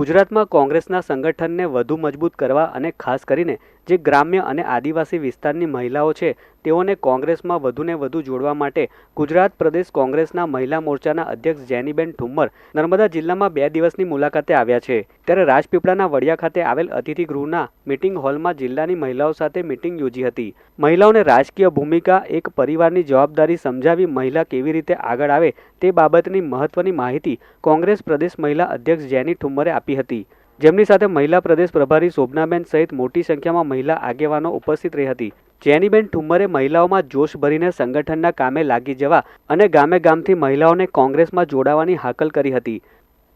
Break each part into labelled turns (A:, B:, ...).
A: ગુજરાતમાં કોંગ્રેસના સંગઠનને વધુ મજબૂત કરવા અને ખાસ કરીને જે ગ્રામ્ય અને આદિવાસી વિસ્તારની મહિલાઓ છે, તેઓને કોંગ્રેસમાં વધુને વધુ જોડવા માટે ગુજરાત પ્રદેશ કોંગ્રેસના મહિલા મોરચાના અધ્યક્ષ જેનીબેન ઠુમ્મર નર્મદા જિલ્લામાં બે દિવસની મુલાકાતે આવ્યા છે. ત્યારે રાજપીપળાના વડિયા ખાતે આવેલ અતિથિ ગૃહના મિટિંગ હોલમાં જિલ્લાની મહિલાઓ સાથે મિટિંગ યોજી હતી. મહિલાઓને રાજકીય ભૂમિકા, એક પરિવારની જવાબદારી સમજાવી મહિલા કેવી રીતે આગળ આવે તે બાબતની મહત્વની માહિતી કોંગ્રેસ પ્રદેશ મહિલા અધ્યક્ષ જેની ઠુમ્મરે આપી હતી. જેમની સાથે મહિલા પ્રદેશ પ્રભારી શોભનાબેન સહિત મોટી સંખ્યામાં મહિલા આગેવાનો ઉપસ્થિત રહી હતી. જેનીબેન ઠુમ્મરે મહિલાઓમાં જોશ ભરીને સંગઠનના કામે લાગી જવા અને ગામે ગામથી મહિલાઓને કોંગ્રેસમાં જોડાવાની હાકલ કરી હતી.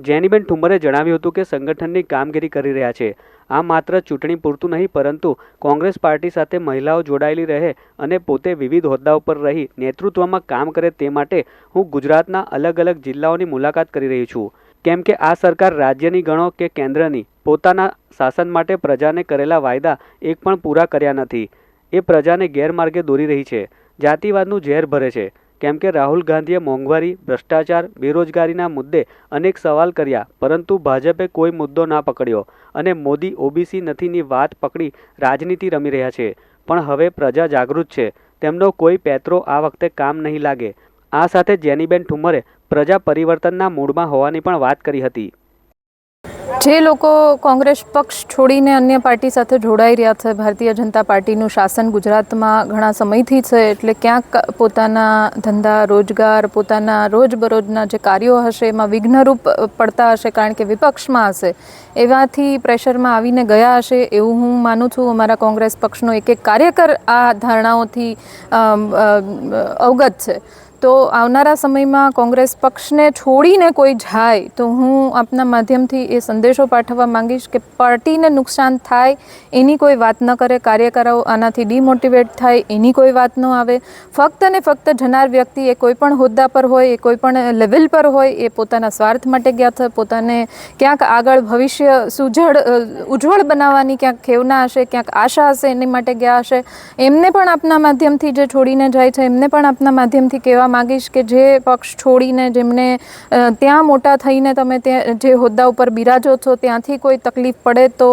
A: જેનીબેન ઠુમ્મરે જણાવ્યું હતું કે સંગઠનની કામગીરી કરી રહ્યા છે. આ માત્ર ચૂંટણી પૂરતું નહીં, પરંતુ કોંગ્રેસ પાર્ટી સાથે મહિલાઓ જોડાયેલી રહે અને પોતે વિવિધ હોદ્દાઓ પર રહી નેતૃત્વમાં કામ કરે તે માટે હું ગુજરાતના અલગ અલગ જિલ્લાઓની મુલાકાત કરી રહી છું. કેમ કે આ સરકાર રાજ્યની ગણો કે કેન્દ્રની પોતાના શાસન માટે પ્રજાને કરેલા વાયદા એક પણ પૂરા કર્યા નથી. એ પ્રજાને ગેરમાર્ગે દોરી રહી છે. જાતિવાદનું ઝેર ભરે છે. કેમ કે રાહુલ ગાંધીએ મોંઘવારી, ભ્રષ્ટાચાર, બેરોજગારીના મુદ્દે અનેક સવાલ કર્યા, પરંતુ ભાજપે કોઈ મુદ્દો ના પકડ્યો અને મોદી ઓબીસી નથીની વાત પકડી રાજનીતિ રમી રહ્યા છે. પણ હવે પ્રજા જાગૃત છે. તેમનો કોઈ પેત્રો આ વખતે કામ નહીં લાગે. આ સાથે જેનીબેન ઠુમરે પ્રજા પરિવર્તનના મૂડમાં હોવાની પણ વાત કરી હતી.
B: જે લોકો કોંગ્રેસ પક્ષ છોડીને અન્ય પાર્ટી સાથે જોડાઈ રહ્યા છે, ભારતીય જનતા પાર્ટીનું શાસન ગુજરાતમાં ઘણા સમયથી છે, એટલે ક્યાંક પોતાના ધંધા, રોજગાર, પોતાના રોજબરોજના જે કાર્યો હશે એમાં વિઘ્નરૂપ પડતા હશે કારણ કે વિપક્ષમાં હશે. એવાથી પ્રેશરમાં આવીને ગયા હશે એવું હું માનું છું. અમારા કોંગ્રેસ પક્ષનો એક એક કાર્યકર આ ધારણાઓથી અવગત છે. તો આવનારા સમયમાં કોંગ્રેસ પક્ષને છોડીને કોઈ જાય, તો હું આપના માધ્યમથી એ સંદેશો પાઠવવા માંગીશ કે પાર્ટીને નુકસાન થાય, એની કોઈ વાત ન કરે કાર્યકરો આનાથી ડિમોટિવેટ થાય, એની કોઈ વાત ન આવે. ફક્ત ને ફક્ત જનાર વ્યક્તિ એ કોઈ પણ હોદ્દા પર હોય, એ કોઈ પણ લેવલ પર હોય, એ પોતાના સ્વાર્થ માટે ગયા થાય પોતાને ક્યાંક આગળ ભવિષ્ય સુજળ ઉજ્જવળ બનાવવાની ક્યાંક ખેવના હશે, ક્યાંક આશા હશે એની માટે ગયા હશે. એમને પણ આપના માધ્યમથી જે છોડીને જાય છે, એમને પણ આપના માધ્યમથી કહેવા માંગીશ કે જે પક્ષ છોડીને જેમને ત્યાં મોટા થઈને તમે ત્યાં જે હોદ્દા ઉપર બિરાજો છો, ત્યાંથી કોઈ તકલીફ પડે તો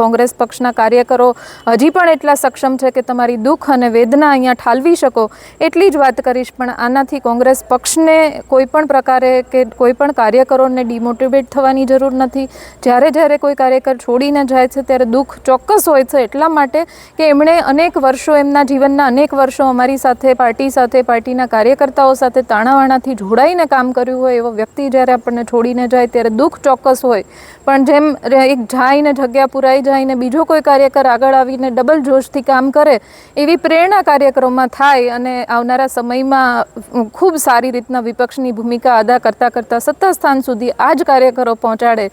B: કોંગ્રેસ પક્ષના કાર્યકરો હજી પણ એટલા સક્ષમ છે કે તમારી દુઃખ અને વેદના અહીંયા ઠાલવી શકો. એટલી જ વાત કરીશ, પણ આનાથી કોંગ્રેસ પક્ષને કોઈ પણ પ્રકારે કે કોઈ પણ કાર્યકરોને ડિમોટિવેટ થવાની જરૂર નથી. જ્યારે જ્યારે કોઈ કાર્યકર છોડીને જાય છે, ત્યારે દુઃખ ચોક્કસ હોય છે, એટલા માટે કે એમણે અનેક વર્ષો એમના જીવનના અનેક વર્ષો અમારી સાથે, પાર્ટી સાથે, પાર્ટીના કાર્યકર્તાઓ સાથે તાણાવાણાથી જોડાઈને કામ કર્યું હોય, એવો વ્યક્તિ જ્યારે આપણને છોડીને જાય ત્યારે દુઃખ ચોક્કસ હોય. પણ જેમ એક જાયને જગ્યા પુરાઈ જાય ને બીજો કોઈ કાર્યકર આગળ આવીને ડબલ જોશથી કામ કરે, એવી પ્રેરણા કાર્યક્રમમાં થાય અને આવનારા સમયમાં ખૂબ સારી રીતના વિપક્ષની ભૂમિકા અદા કરતાં કરતાં સત્તા સ્થાન સુધી આ જ કાર્યકરો પહોંચાડે.